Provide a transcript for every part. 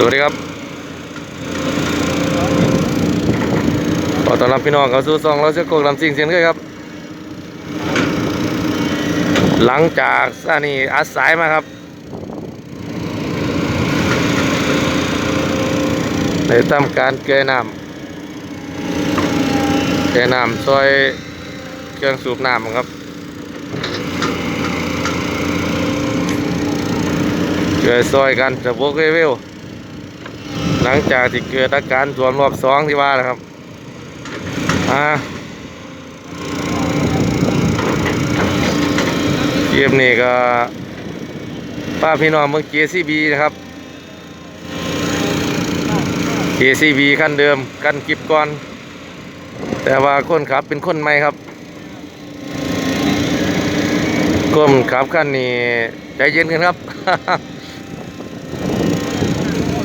สวัสดีครับขอต้อนรับพี่น้องเข้าสู่ซองเราเชื่อโกกลำซิงเสียนเคยครับ หลังจากสถานีอาสายมาครับได้ทำการเกยน้ำเกยน้ำซอยเครื่องสูบน้ำครับเกิดซอยกันจะบกเรเวล หลังจากที่เกิดอาการสวมรอบสองที่ว่านะครับอ่าเกมนี้ก็ป้าพี่น้องเมือง JCB นะครับ JCB ขั้นเดิมกันกิบก่อน แต่ว่าคนขับเป็นคนใหม่ครับคนขับขั้นนี้ใจเย็นกันครับ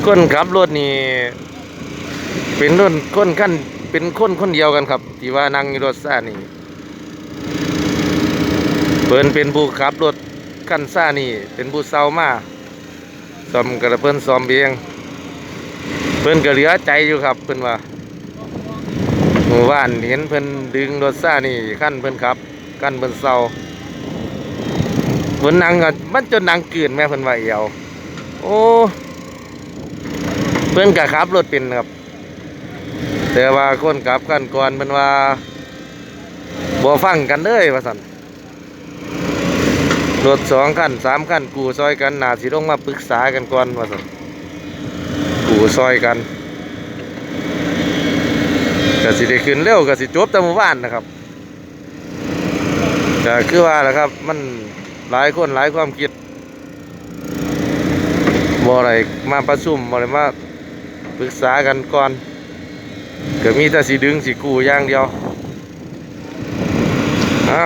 คนขับรถนี่เป็นรุ่นคนขั้นเป็นคนคนเดียวกันครับ ที่ว่านั่งรถซ่านี่เพิ่นเป็นผู้ขับรถขั้นซ่านี่ เป็นผู้เซามาซ่อมกระเพิ่นซ่อมเบียงเพิ่นก็เหลือใจอยู่ครับเพิ่นว่าหมู่บ้านเห็นเพิ่นดึงรถซ่านี่ขั้นเพิ่นขับขั้นเพิ่นเซาเพิ่นนั่งก็มันจนนั่งกืนแม่เพิ่นว่าเอียวโอ้ เพื่อนกับขับรถเป็นครับ แต่ว่าคนขับกันก่อนเป็นว่าบ่ฟังกันเลยว่าสันรถสองคันสามคันกูซอยกันหนาสิต้องมาปรึกษากันก่อนว่าสันกูซอยกันกสิได้ขึ้นเร็วกสิจบแต่หมู่บ้านนะครับก็คือว่าแหละครับ มันหลายคนหลายความคิดบ่อะไรมาประชุมบ่อะไรมา รึกษากันก่อนก็มีแต่สีดึงสีกูอย่างเดียวเอา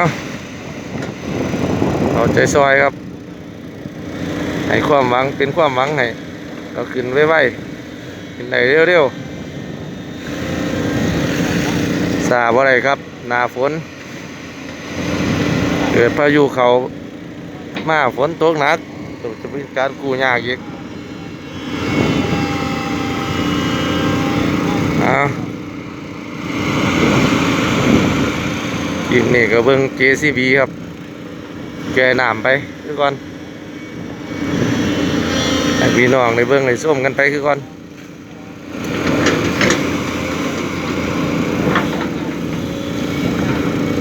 เอาใจซอยครับ ให้ความหวังเป็นความหวังให้เราขึ้นไว้ๆขึ้นได้เร็วๆสาบ่ไรครับหนาฝน เกิดพายุเขามาฝนตกหนักจะเป็นการกู้ยากอีก อ่าอีกนี่ก็เบิ่ง JCB ครับ แกหน้ำไปคือก่อนพี่น้องในเบิ่งในส้มกันไปคือก่อน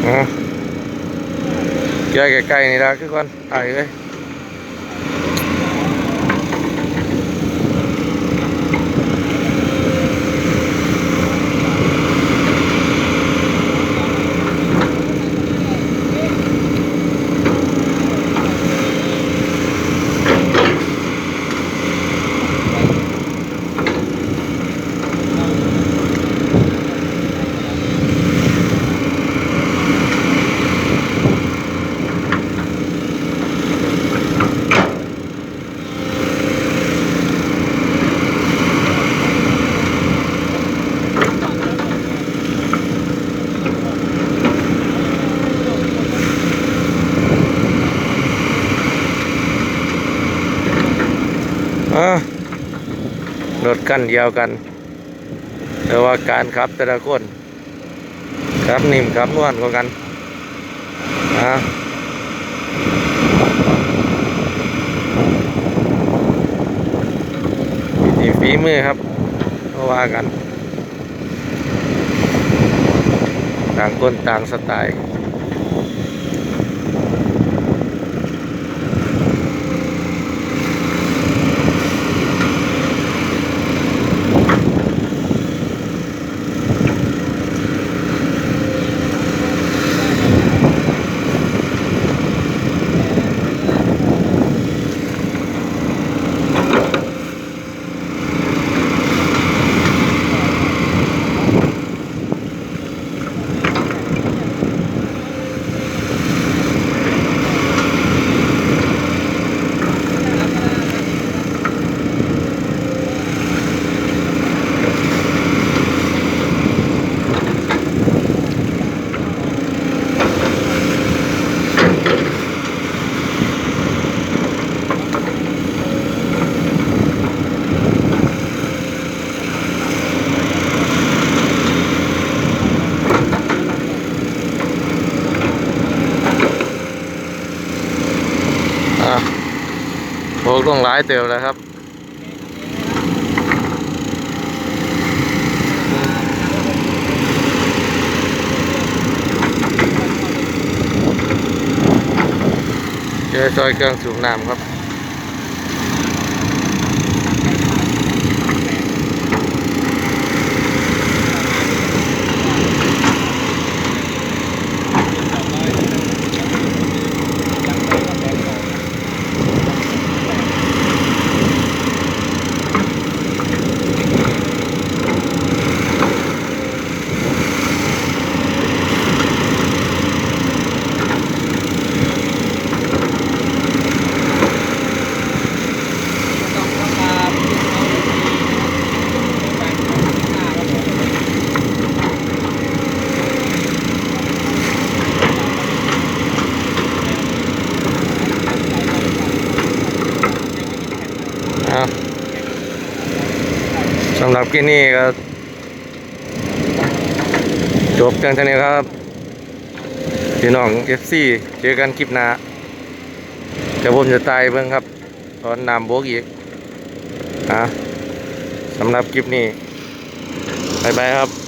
อ๋อแกใกล้ๆนี่ละคือก่อนตายเลย รถกันเดียวกัน แต่ว่าการขับแต่ละคนขับนิ่มขับนวลกว่ากันอ่านี่ฝีมือครับก็ว่ากัน ต่างคนต่างสไตล์ โบกลงร้ายเติมแล้วครับเจอซอยเครื่องสูบน้ำครับะสำหรับที่นี่ก็จบกันเท่านี้ครับพี่น้อง FC เจอกันคลิปหน้าเดี๋ยวผมจะตายเบิ่งครับ ตอนนำโบกอีกนะสำหรับคลิปนี้บายบายครับ